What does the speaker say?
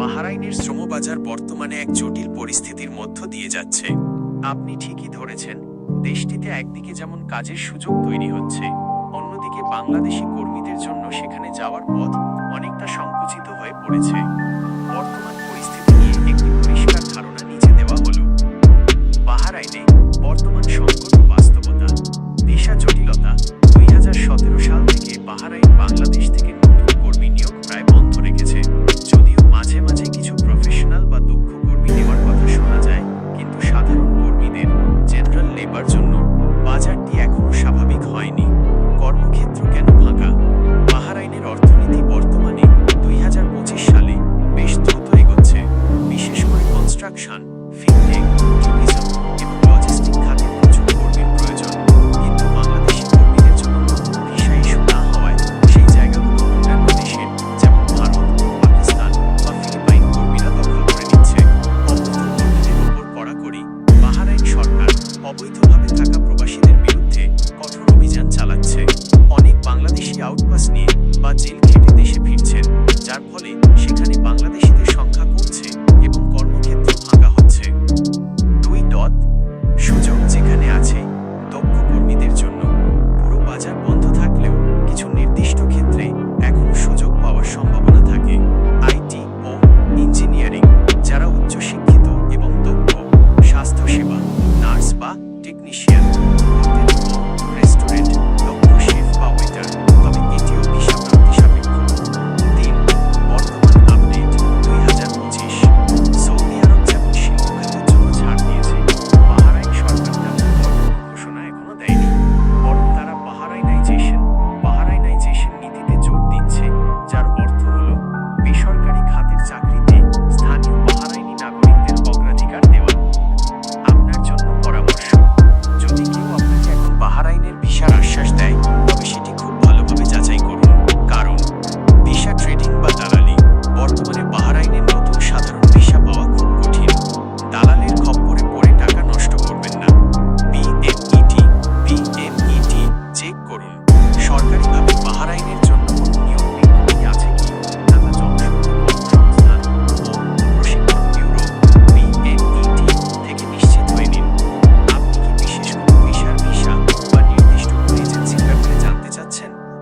বাহারাইনের শ্রমবাজার বর্তমানে এক জটিল পরিস্থিতির মধ্য দিয়ে যাচ্ছে। আপনি ঠিকই ধরেছেন, দেশটিতে একদিকে যেমন কাজের সুযোগ তৈরি হচ্ছে, অন্যদিকে বাংলাদেশি কর্মীদের জন্য সেখানে যাওয়ার পথ অনেকটা সংকুচিত হয়ে পড়েছে। বর্তমান পরিস্থিতি নিয়ে একটি পরিষ্কার ধারণা নিচে দেওয়া হল। বাহারাইনে বর্তমান সংকট বাস্তবতা, দিশা জটিলতা দুই হাজার we do টেকনিশিয়ান